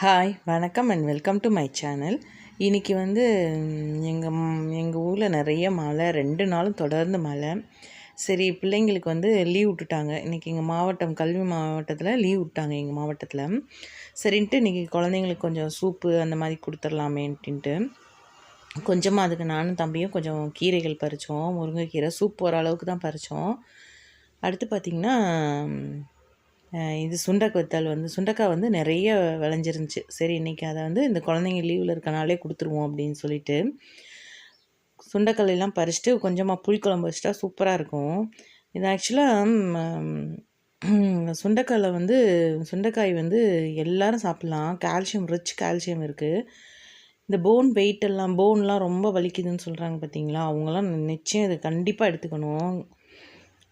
Hi வணக்கம் and welcome to my channel இன்றைக்கி வந்து எங்கள் எங்கள் ஊரில் நிறைய மழை ரெண்டு நாளும் தொடர்ந்து மழை. சரி பிள்ளைங்களுக்கு வந்து லீவ் விட்டுட்டாங்க. இன்றைக்கி எங்கள் மாவட்டம் கல்வி மாவட்டத்தில் லீவ் விட்டாங்க எங்கள் மாவட்டத்தில். சரின்ட்டு இன்றைக்கி குழந்தைங்களுக்கு கொஞ்சம் சூப்பு அந்த மாதிரி கொடுத்துர்லாமேன்ட்டு கொஞ்சமாக அதுக்கு நானும் தம்பியும் கொஞ்சம் கீரைகள் பறித்தோம் முருங்கைக்கீரை சூப் போகிற அளவுக்கு தான் பறித்தோம் அடுத்து பார்த்திங்கன்னா இது சுண்டக்காய் வத்தல் வந்து சுண்டக்காய் வந்து நிறைய விளைஞ்சிருந்துச்சு. சரி இன்றைக்கி அதை வந்து இந்த குழந்தைங்க லீவில் இருக்கனாலே கொடுத்துருவோம் அப்படின்னு சொல்லிட்டு சுண்டக்காயெல்லாம் பறிச்சுட்டு கொஞ்சமாக புளிக்குழம்பு வச்சுட்டா சூப்பராக இருக்கும். இது ஆக்சுவலாக சுண்டைக்காயில் வந்து சுண்டைக்காய் வந்து எல்லோரும் சாப்பிட்லாம். கால்சியம் ரிச் கால்சியம் இருக்குது இந்த போன் வெயிட் எல்லாம் போன்லாம் ரொம்ப வலிக்குதுன்னு சொல்கிறாங்க பார்த்தீங்களா அவங்களாம் நிச்சயம் இது கண்டிப்பாக எடுத்துக்கணும்.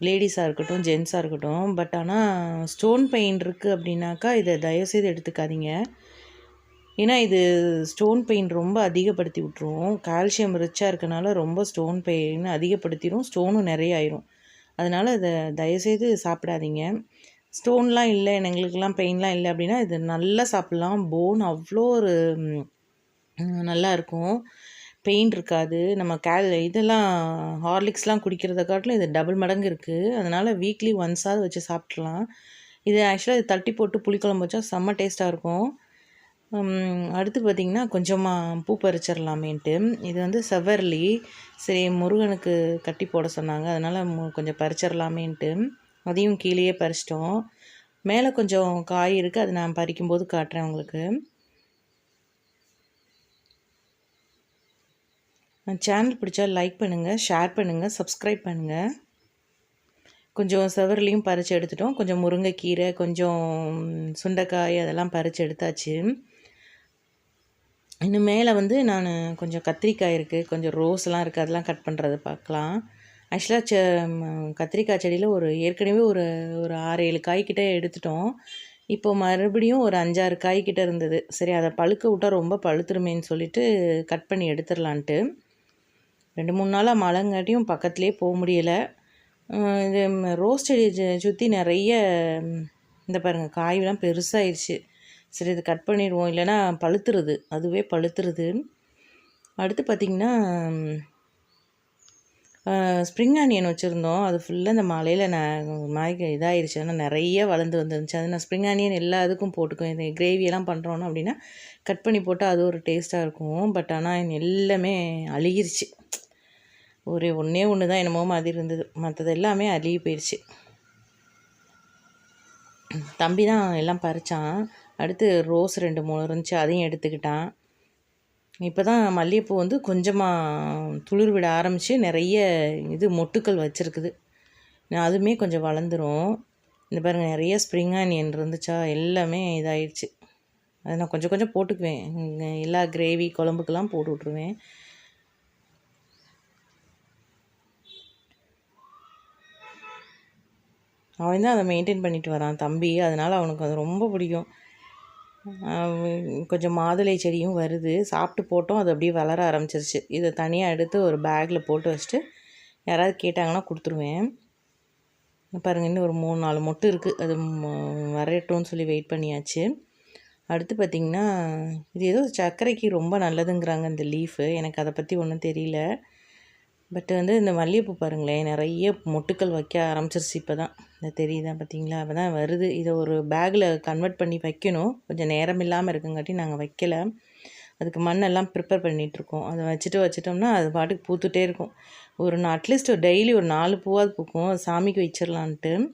லேடிஸாக இருக்கட்டும் ஜென்ஸாக இருக்கட்டும் பட் ஆனால் ஸ்டோன் பெயின் இருக்குது அப்படின்னாக்கா இதை தயவுசெய்து எடுத்துக்காதீங்க. ஏன்னா இது ஸ்டோன் பெயின் ரொம்ப அதிகப்படுத்தி விட்ருவோம் கால்சியம் ரிச்சாக இருக்கனால ரொம்ப ஸ்டோன் பெயின் அதிகப்படுத்திடும் ஸ்டோனும் நிறைய ஆயிரும். அதனால் இதை தயவுசெய்து சாப்பிடாதீங்க. ஸ்டோன்லாம் இல்லை எங்களுக்கெல்லாம் பெயின்லாம் இல்லை அப்படின்னா இது நல்லா சாப்பிட்லாம். போன் அவ்வளோ ஒரு நல்லா இருக்கும். பெயின் இருக்காது. நம்ம கேல் இதெல்லாம் ஹார்லிக்ஸ்லாம் குடிக்கிறத காட்டிலும் இது டபுள் மடங்கு இருக்குது அதனால் வீக்லி ஒன்ஸாவது வச்சு சாப்பிட்றலாம் இது ஆக்சுவலாக இது தட்டி போட்டு புளிக்குழம்பு வச்சா செம்ம டேஸ்ட்டாக இருக்கும். அடுத்து பார்த்திங்கன்னா கொஞ்சமாக பூ பறிச்சிடலாமேன்ட்டு. இது வந்து செவ்வரளி. சரி முருகனுக்கு கட்டி போட சொன்னாங்க. அதனால் கொஞ்சம் பறிச்சிடலாமேன்ட்டு. அதையும் கீழேயே பறிச்சிட்டோம். மேலே கொஞ்சம் காய் இருக்குது அது நான் பறிக்கும்போது காட்டுறேன் உங்களுக்கு. சேனல் பிடிச்சா லைக் பண்ணுங்கள் ஷேர் பண்ணுங்கள் சப்ஸ்கிரைப் பண்ணுங்கள் கொஞ்சம் செவர்லேயும் பறித்து எடுத்துட்டோம். கொஞ்சம் முருங்கைக்கீரை கொஞ்சம் சுண்டைக்காய் அதெல்லாம் பறித்து எடுத்தாச்சு. இன்னும் மேலே வந்து நான் கொஞ்சம் கத்திரிக்காய் இருக்குது கொஞ்சம் ரோஸ்லாம் இருக்குது அதெல்லாம் கட் பண்ணுறது பார்க்கலாம். ஆக்சுவலாக செ கத்திரிக்காய் செடியில் ஒரு ஏற்கனவே ஒரு ஒரு ஆறு ஏழு காய்கிட்ட எடுத்துட்டோம். இப்போ மறுபடியும் ஒரு அஞ்சாறு காய்கிட்ட இருந்தது. சரி அதை பழுக்க விட்டால் ரொம்ப பழுத்துருமேன்னு சொல்லிட்டு கட் பண்ணி எடுத்துடலான்ட்டு. ரெண்டு மூணு நாளாக மழைங்காட்டியும் பக்கத்துலேயே போக முடியலை. இது ரோஸ் செடி சுற்றி நிறைய இந்த பாருங்கள் காயெலாம் பெருசாகிடுச்சு சரி இது கட் பண்ணிடுவோம். இல்லைன்னா பழுத்துருது. அதுவே பழுத்துருது அடுத்து பார்த்திங்கன்னா ஸ்ப்ரிங் ஆனியன் வச்சுருந்தோம். அது ஃபுல்லாக இந்த மலையில் நான் மாய்க்கு இதாகிடுச்சு ஆனால் நிறைய வளர்ந்து வந்துருந்துச்சு. அது நான் ஸ்ப்ரிங் ஆனியன் எல்லா இதுக்கும் போட்டுக்குவேன். இந்த கிரேவியெல்லாம் பண்ணுறோன்னு அப்படின்னா கட் பண்ணி போட்டால் அது ஒரு டேஸ்ட்டாக இருக்கும். பட் ஆனால் எல்லாமே அழுகிருச்சு. ஒரு ஒன்றே ஒன்று தான் என்னமோ மாதிரி இருந்தது. மற்றது எல்லாமே அழுகி போயிடுச்சு தம்பி தான் எல்லாம் பறித்தான் அடுத்து ரோஸ் ரெண்டு மூணு இருந்துச்சு அதையும் எடுத்துக்கிட்டான். இப்போ தான் மல்லிகைப்பூ வந்து கொஞ்சமாக துளிர் விட ஆரம்பித்து நிறைய இது மொட்டுக்கள் வச்சுருக்குது. அதுவுமே கொஞ்சம் வளர்ந்துடும் இந்த பாருங்கள் நிறைய ஸ்ப்ரிங் ஆனியன் இருந்துச்சா எல்லாமே இதாகிடுச்சு அதை நான் கொஞ்சம் கொஞ்சம் போட்டுக்குவேன். எல்லா கிரேவி குழம்புக்கெல்லாம் போட்டு விட்ருவேன் அவன் தான் அதை மெயின்டைன் பண்ணிட்டு வரான் தம்பி. அதனால் அவனுக்கு அது ரொம்ப பிடிக்கும். கொஞ்சம் மாதுளை செடியும் வருது. சாப்பிட்டு போட்டோம் அது அப்படியே வளர ஆரம்பிச்சிருச்சு. இதை தனியாக எடுத்து ஒரு பேக்கில் போட்டு வச்சுட்டு யாராவது கேட்டாங்கன்னா கொடுத்துருவேன். பாருங்கள் இன்னும் ஒரு மூணு நாலு மொட்டு இருக்குது அது வரட்டும்னு சொல்லி வெயிட் பண்ணியாச்சு. அடுத்து பார்த்திங்கன்னா இது ஏதோ சர்க்கரைக்கு ரொம்ப நல்லதுங்கிறாங்க இந்த லீஃபு எனக்கு அதை பற்றி ஒன்றும் தெரியல. பட் வந்து இந்த மல்லிகைப்பூ பாருங்களேன் நிறைய மொட்டுக்கள் வைக்க ஆரம்பிச்சிருச்சு இப்போ தான் இந்த தெரியுதா பார்த்தீங்களா அப்போ தான் வருது. இதை ஒரு பேக்கில் கன்வெர்ட் பண்ணி வைக்கணும். கொஞ்சம் நேரம் இல்லாமல் இருக்குங்காட்டி நாங்கள் வைக்கலை. அதுக்கு மண்ணெல்லாம் ப்ரிப்பேர் பண்ணிகிட்ருக்கோம் அதை வச்சுட்டு வச்சிட்டோம்னா அது பாட்டுக்கு பூத்துட்டே இருக்கும். ஒரு அட்லீஸ்ட் டெய்லி ஒரு நாலு பூவாவது பூக்கும். சாமிக்கு வச்சிடலான்ட்டு